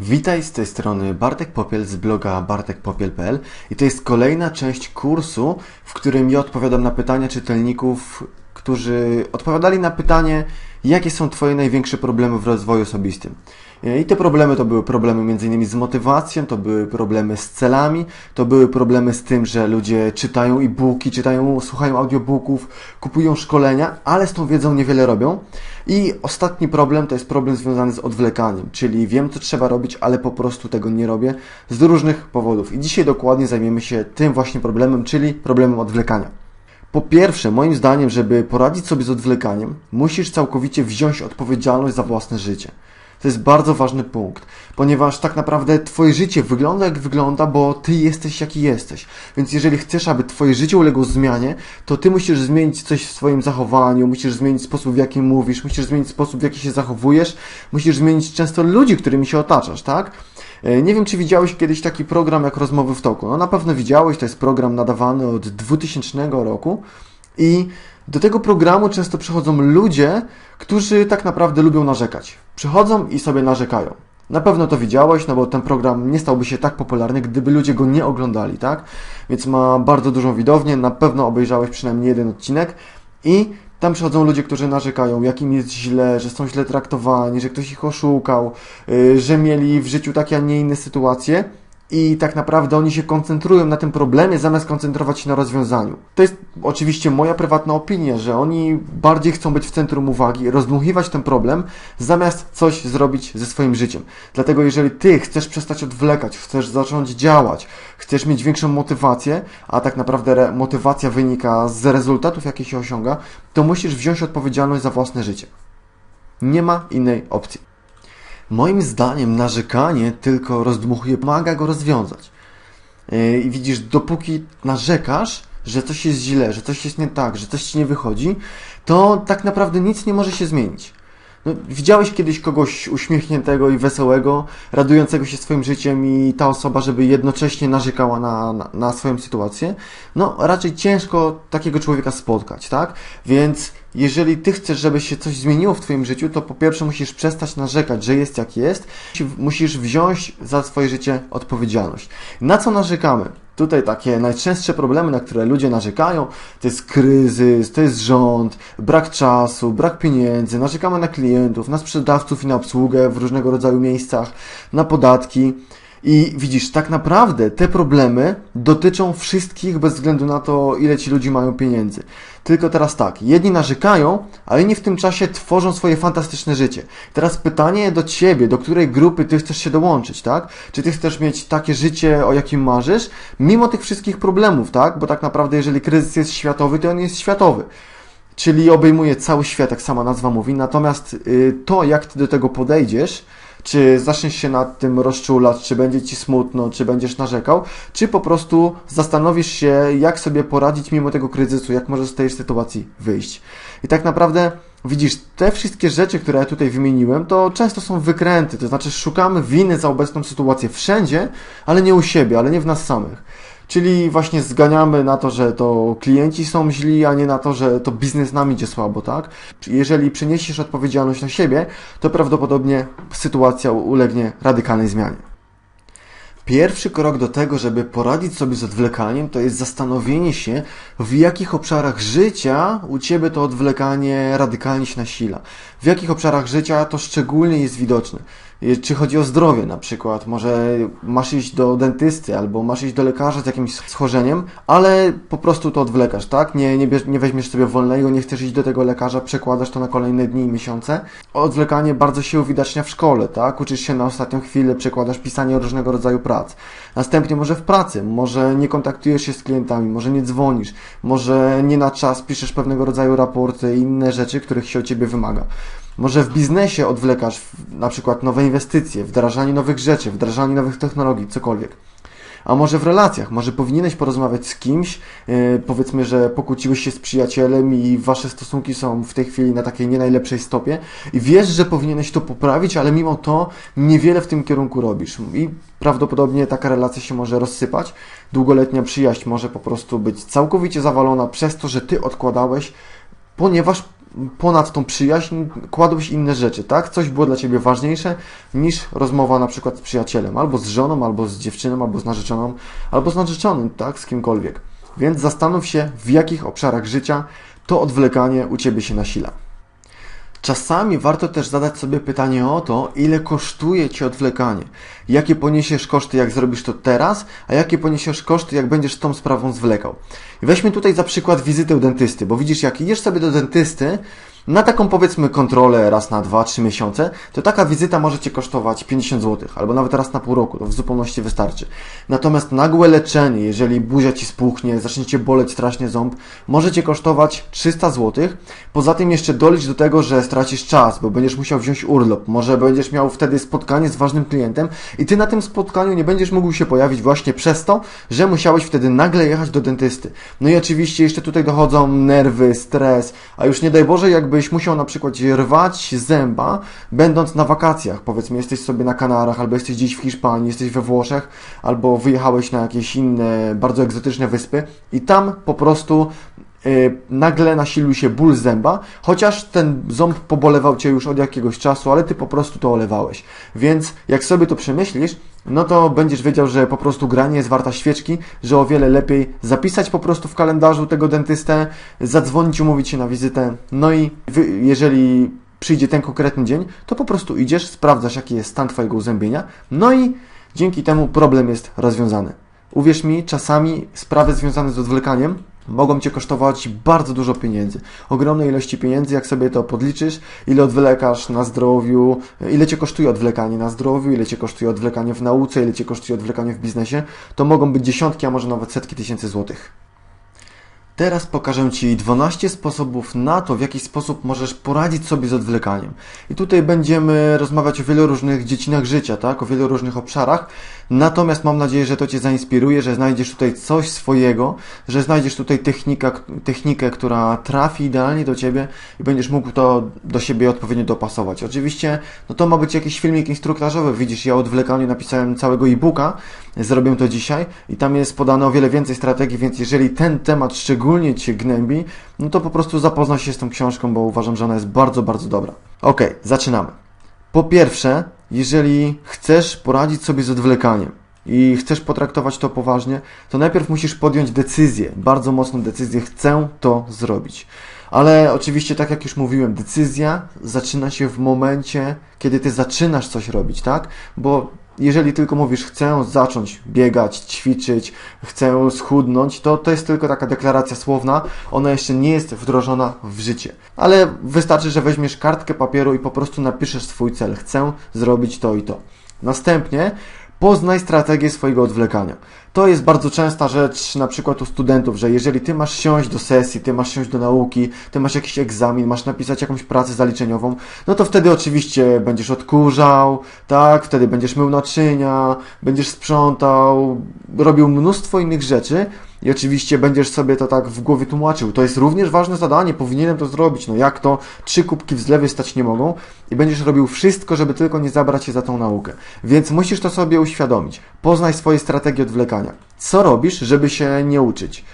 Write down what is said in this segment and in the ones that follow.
Witaj z tej strony Bartek Popiel z bloga bartekpopiel.pl i to jest kolejna część kursu, w którym ja odpowiadam na pytania czytelników, którzy odpowiadali na pytanie, jakie są Twoje największe problemy w rozwoju osobistym. I te problemy to były problemy m.in. z motywacją, to były problemy z celami, to były problemy z tym, że ludzie czytają e-booki, czytają, słuchają audiobooków, kupują szkolenia, ale z tą wiedzą niewiele robią. I ostatni problem to jest problem związany z odwlekaniem, czyli wiem, co trzeba robić, ale po prostu tego nie robię z różnych powodów. I dzisiaj dokładnie zajmiemy się tym właśnie problemem, czyli problemem odwlekania. Po pierwsze, moim zdaniem, żeby poradzić sobie z odwlekaniem, musisz całkowicie wziąć odpowiedzialność za własne życie. To jest bardzo ważny punkt, ponieważ tak naprawdę Twoje życie wygląda jak wygląda, bo Ty jesteś jaki jesteś. Więc jeżeli chcesz, aby Twoje życie uległo zmianie, to Ty musisz zmienić coś w swoim zachowaniu, musisz zmienić sposób, w jaki mówisz, musisz zmienić sposób, w jaki się zachowujesz, musisz zmienić często ludzi, którymi się otaczasz, tak? E, nie wiem, czy widziałeś kiedyś taki program jak Rozmowy w Toku. No na pewno widziałeś, to jest program nadawany od 2000 roku i do tego programu często przychodzą ludzie, którzy tak naprawdę lubią narzekać. Przychodzą i sobie narzekają. Na pewno to widziałeś, no bo ten program nie stałby się tak popularny, gdyby ludzie go nie oglądali, tak? Więc ma bardzo dużą widownię, na pewno obejrzałeś przynajmniej jeden odcinek i tam przychodzą ludzie, którzy narzekają, jakim jest źle, że są źle traktowani, że ktoś ich oszukał, yy, że mieli w życiu takie, a nie inne sytuacje i tak naprawdę oni się koncentrują na tym problemie, zamiast koncentrować się na rozwiązaniu. To jest oczywiście moja prywatna opinia, że oni bardziej chcą być w centrum uwagi, rozdmuchiwać ten problem, zamiast coś zrobić ze swoim życiem. Dlatego jeżeli ty chcesz przestać odwlekać, chcesz zacząć działać, chcesz mieć większą motywację, a tak naprawdę motywacja wynika z rezultatów, jakie się osiąga, to musisz wziąć odpowiedzialność za własne życie. Nie ma innej opcji. Moim zdaniem narzekanie tylko rozdmuchuje, pomaga go rozwiązać. Yy, I widzisz, dopóki narzekasz, że coś jest źle, że coś jest nie tak, że coś ci nie wychodzi, to tak naprawdę nic nie może się zmienić. No, widziałeś kiedyś kogoś uśmiechniętego i wesołego, radującego się swoim życiem i ta osoba, żeby jednocześnie narzekała na, na, na swoją sytuację? No, raczej ciężko takiego człowieka spotkać, tak? Więc jeżeli ty chcesz, żeby się coś zmieniło w twoim życiu, to po pierwsze musisz przestać narzekać, że jest jak jest. Musisz wziąć za swoje życie odpowiedzialność. Na co narzekamy? Tutaj takie najczęstsze problemy, na które ludzie narzekają, to jest kryzys, to jest rząd, brak czasu, brak pieniędzy, narzekamy na klientów, na sprzedawców i na obsługę w różnego rodzaju miejscach, na podatki. I widzisz, tak naprawdę te problemy dotyczą wszystkich bez względu na to, ile ci ludzi mają pieniędzy. Tylko teraz tak, jedni narzekają, a inni w tym czasie tworzą swoje fantastyczne życie. Teraz pytanie do ciebie, do której grupy ty chcesz się dołączyć, tak? Czy ty chcesz mieć takie życie, o jakim marzysz, mimo tych wszystkich problemów, tak? Bo tak naprawdę, jeżeli kryzys jest światowy, to on jest światowy czyli obejmuje cały świat, jak sama nazwa mówi. Natomiast y, to, jak ty do tego podejdziesz, czy zaczniesz się nad tym rozczulać, czy będzie ci smutno, czy będziesz narzekał, czy po prostu zastanowisz się, jak sobie poradzić mimo tego kryzysu, jak możesz z tej sytuacji wyjść. I tak naprawdę widzisz, te wszystkie rzeczy, które ja tutaj wymieniłem, to często są wykręty, to znaczy szukamy winy za obecną sytuację wszędzie, ale nie u siebie, ale nie w nas samych. Czyli właśnie zganiamy na to, że to klienci są źli, a nie na to, że to biznes nam idzie słabo, tak? Jeżeli przeniesiesz odpowiedzialność na siebie, to prawdopodobnie sytuacja ulegnie radykalnej zmianie. Pierwszy krok do tego, żeby poradzić sobie z odwlekaniem, to jest zastanowienie się, w jakich obszarach życia u Ciebie to odwlekanie radykalnie się nasila. W jakich obszarach życia to szczególnie jest widoczne. Czy chodzi o zdrowie na przykład, może masz iść do dentysty albo masz iść do lekarza z jakimś schorzeniem, ale po prostu to odwlekasz, tak? Nie, nie, bierz, nie weźmiesz sobie wolnego, nie chcesz iść do tego lekarza, przekładasz to na kolejne dni i miesiące. Odwlekanie bardzo się uwidacznia w szkole, tak? Uczysz się na ostatnią chwilę, przekładasz pisanie różnego rodzaju prac. Następnie może w pracy, może nie kontaktujesz się z klientami, może nie dzwonisz, może nie na czas piszesz pewnego rodzaju raporty i inne rzeczy, których się od Ciebie wymaga. Może w biznesie odwlekasz na przykład nowe inwestycje, wdrażanie nowych rzeczy, wdrażanie nowych technologii, cokolwiek. A może w relacjach, może powinieneś porozmawiać z kimś, yy, powiedzmy, że pokłóciłeś się z przyjacielem i wasze stosunki są w tej chwili na takiej nie najlepszej stopie i wiesz, że powinieneś to poprawić, ale mimo to niewiele w tym kierunku robisz i prawdopodobnie taka relacja się może rozsypać. Długoletnia przyjaźń może po prostu być całkowicie zawalona przez to, że ty odkładałeś, ponieważ ponad tą przyjaźń kładłeś inne rzeczy, tak? Coś było dla ciebie ważniejsze niż rozmowa na przykład z przyjacielem, albo z żoną, albo z dziewczyną, albo z narzeczoną, albo z narzeczonym, tak? Z kimkolwiek. Więc zastanów się, w jakich obszarach życia to odwlekanie u ciebie się nasila. Czasami warto też zadać sobie pytanie o to, ile kosztuje Ci odwlekanie. Jakie poniesiesz koszty, jak zrobisz to teraz, a jakie poniesiesz koszty, jak będziesz tą sprawą zwlekał. Weźmy tutaj za przykład wizytę dentysty, bo widzisz, jak idziesz sobie do dentysty, na taką powiedzmy kontrolę raz na 2-3 miesiące, to taka wizyta może Cię kosztować 50 zł, albo nawet raz na pół roku, to w zupełności wystarczy. Natomiast nagłe leczenie, jeżeli buzia Ci spuchnie, zacznie Cię boleć strasznie ząb, może Cię kosztować 300 zł. Poza tym jeszcze dolicz do tego, że stracisz czas, bo będziesz musiał wziąć urlop, może będziesz miał wtedy spotkanie z ważnym klientem i Ty na tym spotkaniu nie będziesz mógł się pojawić właśnie przez to, że musiałeś wtedy nagle jechać do dentysty. No i oczywiście jeszcze tutaj dochodzą nerwy, stres, a już nie daj Boże, jakby byś musiał na przykład rwać zęba, będąc na wakacjach. Powiedzmy, jesteś sobie na Kanarach, albo jesteś gdzieś w Hiszpanii, jesteś we Włoszech, albo wyjechałeś na jakieś inne, bardzo egzotyczne wyspy i tam po prostu nagle nasilił się ból zęba, chociaż ten ząb pobolewał Cię już od jakiegoś czasu, ale Ty po prostu to olewałeś. Więc jak sobie to przemyślisz, no to będziesz wiedział, że po prostu granie jest warta świeczki, że o wiele lepiej zapisać po prostu w kalendarzu tego dentystę, zadzwonić, umówić się na wizytę, no i jeżeli przyjdzie ten konkretny dzień, to po prostu idziesz, sprawdzasz jaki jest stan Twojego uzębienia, no i dzięki temu problem jest rozwiązany. Uwierz mi, czasami sprawy związane z odwlekaniem mogą Cię kosztować bardzo dużo pieniędzy. Ogromne ilości pieniędzy, jak sobie to podliczysz, ile odwlekasz na zdrowiu, ile Cię kosztuje odwlekanie na zdrowiu, ile Cię kosztuje odwlekanie w nauce, ile Cię kosztuje odwlekanie w biznesie, to mogą być dziesiątki, a może nawet setki tysięcy złotych. Teraz pokażę Ci 12 sposobów na to, w jaki sposób możesz poradzić sobie z odwlekaniem. I tutaj będziemy rozmawiać o wielu różnych dziedzinach życia, tak? o wielu różnych obszarach. Natomiast mam nadzieję, że to Cię zainspiruje, że znajdziesz tutaj coś swojego, że znajdziesz tutaj technika, technikę, która trafi idealnie do Ciebie i będziesz mógł to do siebie odpowiednio dopasować. Oczywiście, no to ma być jakiś filmik instruktażowy. Widzisz, ja o odwlekaniu napisałem całego e-booka, zrobię to dzisiaj i tam jest podane o wiele więcej strategii, więc jeżeli ten temat szczególnie Cię gnębi, no to po prostu zapoznaj się z tą książką, bo uważam, że ona jest bardzo, bardzo dobra. Ok, zaczynamy. Po pierwsze, jeżeli chcesz poradzić sobie z odwlekaniem i chcesz potraktować to poważnie, to najpierw musisz podjąć decyzję, bardzo mocną decyzję, chcę to zrobić. Ale oczywiście, tak jak już mówiłem, decyzja zaczyna się w momencie, kiedy ty zaczynasz coś robić, tak? Bo jeżeli tylko mówisz, chcę zacząć biegać, ćwiczyć, chcę schudnąć, to to jest tylko taka deklaracja słowna, ona jeszcze nie jest wdrożona w życie. Ale wystarczy, że weźmiesz kartkę papieru i po prostu napiszesz swój cel. Chcę zrobić to i to. Następnie Poznaj strategię swojego odwlekania. To jest bardzo częsta rzecz na przykład u studentów, że jeżeli ty masz siąść do sesji, ty masz siąść do nauki, ty masz jakiś egzamin, masz napisać jakąś pracę zaliczeniową, no to wtedy oczywiście będziesz odkurzał, tak, wtedy będziesz mył naczynia, będziesz sprzątał, robił mnóstwo innych rzeczy, i oczywiście będziesz sobie to tak w głowie tłumaczył. To jest również ważne zadanie, powinienem to zrobić. No jak to trzy kubki w zlewie stać nie mogą i będziesz robił wszystko, żeby tylko nie zabrać się za tą naukę. Więc musisz to sobie uświadomić. Poznaj swoje strategie odwlekania. Co robisz, żeby się nie uczyć?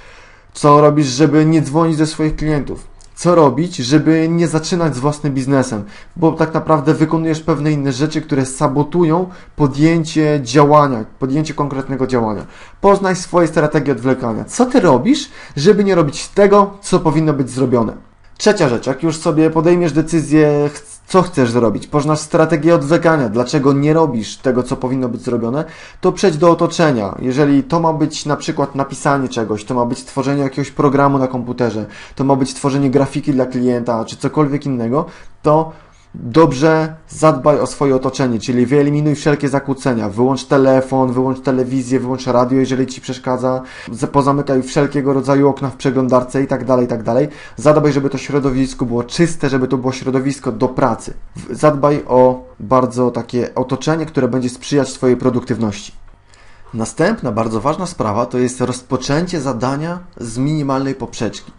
Co robisz, żeby nie dzwonić do swoich klientów? co robić, żeby nie zaczynać z własnym biznesem, bo tak naprawdę wykonujesz pewne inne rzeczy, które sabotują podjęcie działania, podjęcie konkretnego działania. Poznaj swoje strategie odwlekania. Co ty robisz, żeby nie robić tego, co powinno być zrobione? Trzecia rzecz, jak już sobie podejmiesz decyzję, co chcesz zrobić, poznasz strategię odwlekania, dlaczego nie robisz tego, co powinno być zrobione, to przejdź do otoczenia. Jeżeli to ma być na przykład napisanie czegoś, to ma być tworzenie jakiegoś programu na komputerze, to ma być tworzenie grafiki dla klienta, czy cokolwiek innego, to dobrze zadbaj o swoje otoczenie, czyli wyeliminuj wszelkie zakłócenia. Wyłącz telefon, wyłącz telewizję, wyłącz radio, jeżeli ci przeszkadza. Pozamykaj wszelkiego rodzaju okna w przeglądarce i tak dalej, i tak dalej. Zadbaj, żeby to środowisko było czyste, żeby to było środowisko do pracy. Zadbaj o bardzo takie otoczenie, które będzie sprzyjać Twojej produktywności. Następna bardzo ważna sprawa to jest rozpoczęcie zadania z minimalnej poprzeczki.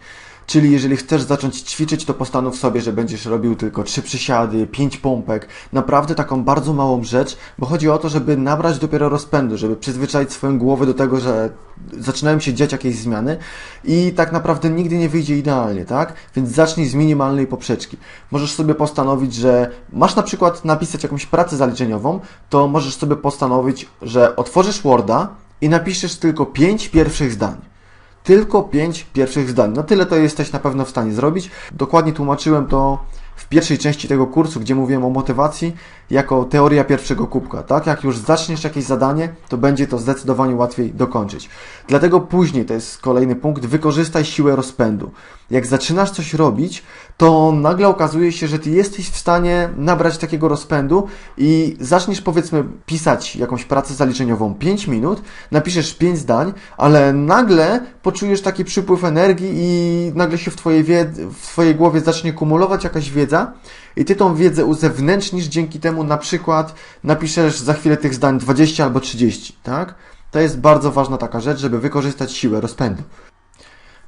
Czyli jeżeli chcesz zacząć ćwiczyć, to postanów sobie, że będziesz robił tylko trzy przysiady, pięć pompek, naprawdę taką bardzo małą rzecz, bo chodzi o to, żeby nabrać dopiero rozpędu, żeby przyzwyczaić swoją głowę do tego, że zaczynają się dziać jakieś zmiany i tak naprawdę nigdy nie wyjdzie idealnie, tak? Więc zacznij z minimalnej poprzeczki. Możesz sobie postanowić, że masz na przykład napisać jakąś pracę zaliczeniową, to możesz sobie postanowić, że otworzysz Worda i napiszesz tylko pięć pierwszych zdań. Tylko pięć pierwszych zdań. No tyle to jesteś na pewno w stanie zrobić. Dokładnie tłumaczyłem to w pierwszej części tego kursu, gdzie mówiłem o motywacji, jako teoria pierwszego kubka. Tak? Jak już zaczniesz jakieś zadanie, to będzie to zdecydowanie łatwiej dokończyć. Dlatego później, to jest kolejny punkt, wykorzystaj siłę rozpędu. Jak zaczynasz coś robić, to nagle okazuje się, że ty jesteś w stanie nabrać takiego rozpędu i zaczniesz powiedzmy pisać jakąś pracę zaliczeniową 5 minut, napiszesz 5 zdań, ale nagle poczujesz taki przypływ energii i nagle się w twojej, w twojej głowie zacznie kumulować jakaś wiedza i ty tą wiedzę uzewnętrznisz dzięki temu na przykład napiszesz za chwilę tych zdań 20 albo 30, tak? To jest bardzo ważna taka rzecz, żeby wykorzystać siłę rozpędu.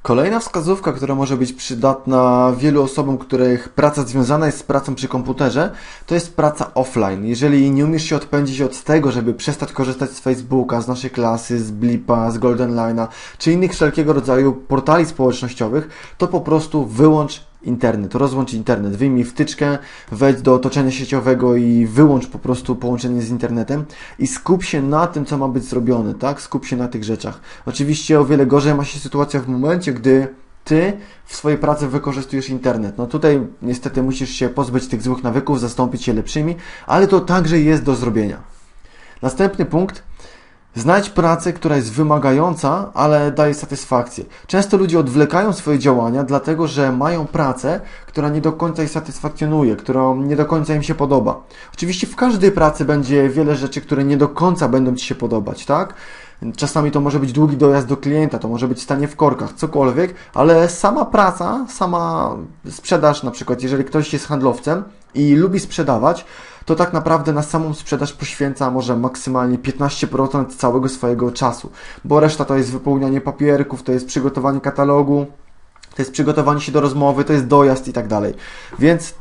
Kolejna wskazówka, która może być przydatna wielu osobom, których praca związana jest z pracą przy komputerze, to jest praca offline. Jeżeli nie umiesz się odpędzić od tego, żeby przestać korzystać z Facebooka, z naszej klasy, z Blipa, z Golden Line'a, czy innych wszelkiego rodzaju portali społecznościowych, to po prostu wyłącz internet, rozłącz internet, wyjmij wtyczkę, wejdź do otoczenia sieciowego i wyłącz po prostu połączenie z internetem i skup się na tym, co ma być zrobione, tak? Skup się na tych rzeczach. Oczywiście o wiele gorzej ma się sytuacja w momencie, gdy ty w swojej pracy wykorzystujesz internet. No tutaj niestety musisz się pozbyć tych złych nawyków, zastąpić je lepszymi, ale to także jest do zrobienia. Następny punkt Znajdź pracę, która jest wymagająca, ale daje satysfakcję. Często ludzie odwlekają swoje działania, dlatego że mają pracę, która nie do końca ich satysfakcjonuje, która nie do końca im się podoba. Oczywiście w każdej pracy będzie wiele rzeczy, które nie do końca będą Ci się podobać, tak? Czasami to może być długi dojazd do klienta, to może być stanie w korkach, cokolwiek, ale sama praca, sama sprzedaż, na przykład, jeżeli ktoś jest handlowcem i lubi sprzedawać, to tak naprawdę na samą sprzedaż poświęca może maksymalnie 15% całego swojego czasu, bo reszta to jest wypełnianie papierków, to jest przygotowanie katalogu, to jest przygotowanie się do rozmowy, to jest dojazd i tak dalej. Więc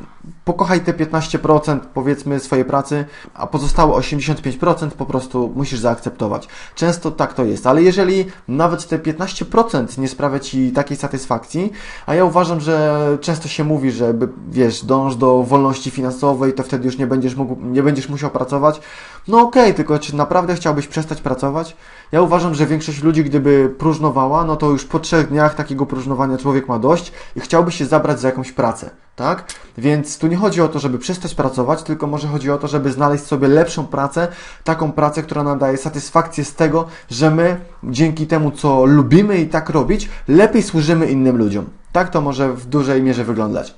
pokochaj te 15% powiedzmy swojej pracy, a pozostałe 85% po prostu musisz zaakceptować. Często tak to jest, ale jeżeli nawet te 15% nie sprawia Ci takiej satysfakcji, a ja uważam, że często się mówi, że wiesz, dąż do wolności finansowej, to wtedy już nie będziesz mógł, nie będziesz musiał pracować. No okej, okay, tylko czy naprawdę chciałbyś przestać pracować? Ja uważam, że większość ludzi, gdyby próżnowała, no to już po trzech dniach takiego próżnowania człowiek ma dość i chciałby się zabrać za jakąś pracę tak? Więc tu nie chodzi o to, żeby przestać pracować, tylko może chodzi o to, żeby znaleźć sobie lepszą pracę, taką pracę, która nam daje satysfakcję z tego, że my dzięki temu, co lubimy i tak robić, lepiej służymy innym ludziom. Tak to może w dużej mierze wyglądać.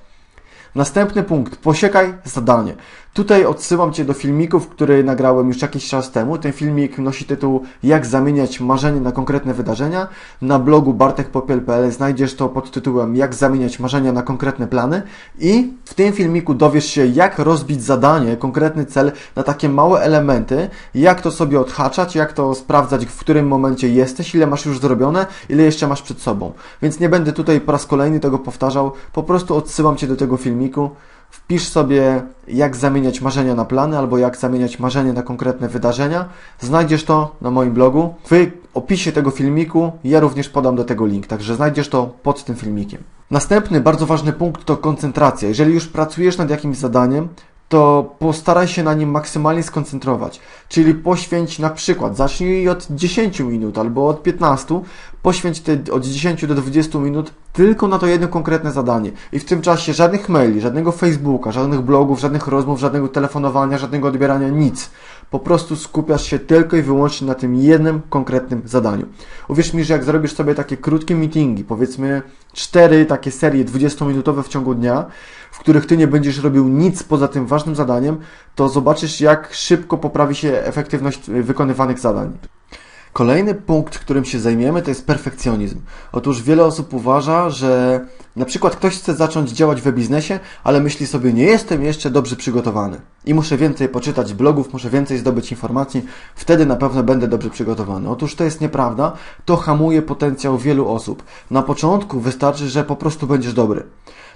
Następny punkt. Posiekaj zadanie. Tutaj odsyłam Cię do filmików, który nagrałem już jakiś czas temu. Ten filmik nosi tytuł Jak zamieniać marzenie na konkretne wydarzenia. Na blogu bartekpopiel.pl znajdziesz to pod tytułem Jak zamieniać marzenia na konkretne plany. I w tym filmiku dowiesz się, jak rozbić zadanie, konkretny cel na takie małe elementy, jak to sobie odhaczać, jak to sprawdzać, w którym momencie jesteś, ile masz już zrobione, ile jeszcze masz przed sobą. Więc nie będę tutaj po raz kolejny tego powtarzał, po prostu odsyłam Cię do tego filmiku. Wpisz sobie, jak zamieniać marzenia na plany, albo jak zamieniać marzenia na konkretne wydarzenia. Znajdziesz to na moim blogu. W opisie tego filmiku ja również podam do tego link, także znajdziesz to pod tym filmikiem. Następny bardzo ważny punkt to koncentracja. Jeżeli już pracujesz nad jakimś zadaniem, to postaraj się na nim maksymalnie skoncentrować. Czyli poświęć na przykład, zacznij od 10 minut albo od 15, poświęć te od 10 do 20 minut tylko na to jedno konkretne zadanie. I w tym czasie żadnych maili, żadnego Facebooka, żadnych blogów, żadnych rozmów, żadnego telefonowania, żadnego odbierania, nic. Po prostu skupiasz się tylko i wyłącznie na tym jednym konkretnym zadaniu. Uwierz mi, że jak zrobisz sobie takie krótkie meetingi, powiedzmy cztery takie serie 20-minutowe w ciągu dnia, w których ty nie będziesz robił nic poza tym ważnym zadaniem, to zobaczysz, jak szybko poprawi się efektywność wykonywanych zadań. Kolejny punkt, którym się zajmiemy, to jest perfekcjonizm. Otóż wiele osób uważa, że Na przykład ktoś chce zacząć działać w biznesie, ale myśli sobie, nie jestem jeszcze dobrze przygotowany i muszę więcej poczytać blogów, muszę więcej zdobyć informacji, wtedy na pewno będę dobrze przygotowany. Otóż to jest nieprawda, to hamuje potencjał wielu osób. Na początku wystarczy, że po prostu będziesz dobry.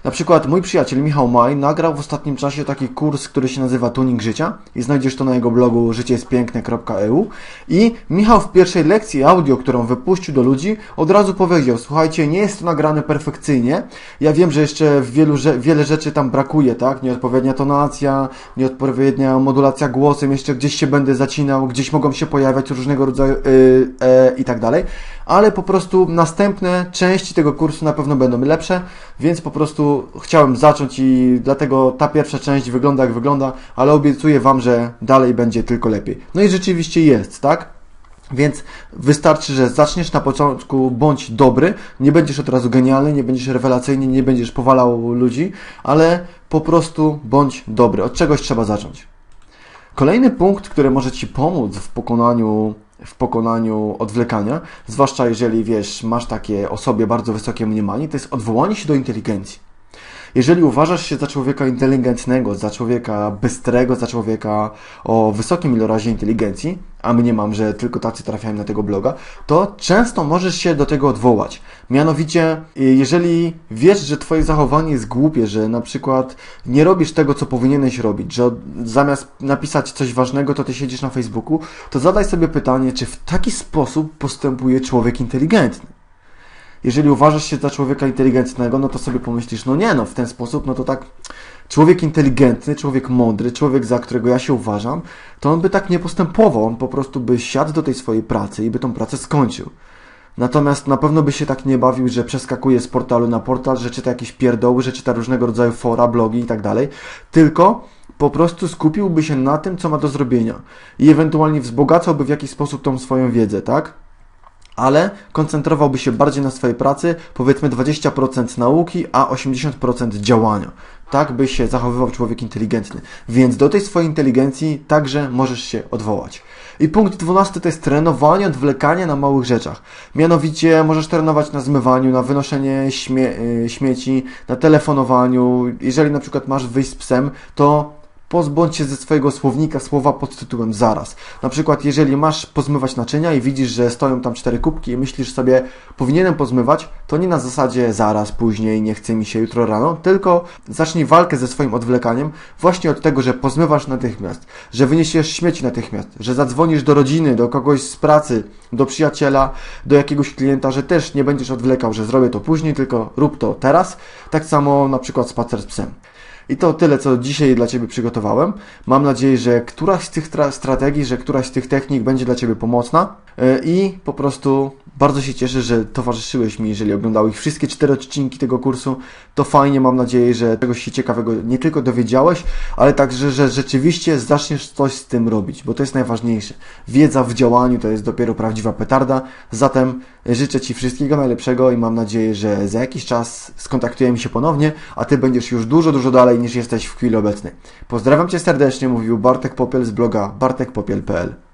Na przykład mój przyjaciel Michał Maj nagrał w ostatnim czasie taki kurs, który się nazywa Tuning Życia i znajdziesz to na jego blogu życiejestpiękne.eu i Michał w pierwszej lekcji audio, którą wypuścił do ludzi, od razu powiedział, słuchajcie, nie jest to nagrane perfekcyjnie, ja wiem, że jeszcze wielu, wiele rzeczy tam brakuje, tak, nieodpowiednia tonacja, nieodpowiednia modulacja głosem, jeszcze gdzieś się będę zacinał, gdzieś mogą się pojawiać różnego rodzaju yy, e, i tak dalej, ale po prostu następne części tego kursu na pewno będą lepsze, więc po prostu chciałem zacząć i dlatego ta pierwsza część wygląda jak wygląda, ale obiecuję Wam, że dalej będzie tylko lepiej. No i rzeczywiście jest, tak? Więc wystarczy, że zaczniesz na początku, bądź dobry, nie będziesz od razu genialny, nie będziesz rewelacyjny, nie będziesz powalał ludzi, ale po prostu bądź dobry. Od czegoś trzeba zacząć. Kolejny punkt, który może Ci pomóc w pokonaniu w pokonaniu odwlekania, zwłaszcza jeżeli wiesz, masz takie o sobie bardzo wysokie mniemanie, to jest odwołanie się do inteligencji. Jeżeli uważasz się za człowieka inteligentnego, za człowieka bystrego, za człowieka o wysokim ilorazie inteligencji, a mniemam, że tylko tacy trafiają na tego bloga, to często możesz się do tego odwołać. Mianowicie, jeżeli wiesz, że twoje zachowanie jest głupie, że na przykład nie robisz tego, co powinieneś robić, że zamiast napisać coś ważnego, to ty siedzisz na Facebooku, to zadaj sobie pytanie, czy w taki sposób postępuje człowiek inteligentny jeżeli uważasz się za człowieka inteligentnego, no to sobie pomyślisz, no nie, no w ten sposób, no to tak człowiek inteligentny, człowiek mądry, człowiek, za którego ja się uważam, to on by tak nie postępował, on po prostu by siadł do tej swojej pracy i by tą pracę skończył. Natomiast na pewno by się tak nie bawił, że przeskakuje z portalu na portal, że czyta jakieś pierdoły, że czyta różnego rodzaju fora, blogi i tak dalej, tylko po prostu skupiłby się na tym, co ma do zrobienia i ewentualnie wzbogacałby w jakiś sposób tą swoją wiedzę, tak? Ale koncentrowałby się bardziej na swojej pracy, powiedzmy 20% nauki, a 80% działania. Tak by się zachowywał człowiek inteligentny. Więc do tej swojej inteligencji także możesz się odwołać. I punkt 12 to jest trenowanie odwlekania na małych rzeczach. Mianowicie możesz trenować na zmywaniu, na wynoszenie śmie y, śmieci, na telefonowaniu. Jeżeli na przykład masz wyjść z psem, to Pozbądź się ze swojego słownika słowa pod tytułem zaraz. Na przykład, jeżeli masz pozmywać naczynia i widzisz, że stoją tam cztery kubki i myślisz sobie, powinienem pozmywać, to nie na zasadzie zaraz, później, nie chce mi się jutro rano, tylko zacznij walkę ze swoim odwlekaniem właśnie od tego, że pozmywasz natychmiast, że wyniesiesz śmieci natychmiast, że zadzwonisz do rodziny, do kogoś z pracy, do przyjaciela, do jakiegoś klienta, że też nie będziesz odwlekał, że zrobię to później, tylko rób to teraz. Tak samo na przykład spacer z psem. I to tyle, co dzisiaj dla Ciebie przygotowałem. Mam nadzieję, że któraś z tych strategii, że któraś z tych technik będzie dla Ciebie pomocna e, i po prostu bardzo się cieszę, że towarzyszyłeś mi, jeżeli oglądałeś wszystkie cztery odcinki tego kursu. To fajnie, mam nadzieję, że czegoś się ciekawego nie tylko dowiedziałeś, ale także, że rzeczywiście zaczniesz coś z tym robić, bo to jest najważniejsze. Wiedza w działaniu to jest dopiero prawdziwa petarda. Zatem życzę Ci wszystkiego najlepszego i mam nadzieję, że za jakiś czas skontaktujemy się ponownie, a Ty będziesz już dużo, dużo dalej niż jesteś w chwili obecnej. Pozdrawiam Cię serdecznie, mówił Bartek Popiel z bloga bartekpopiel.pl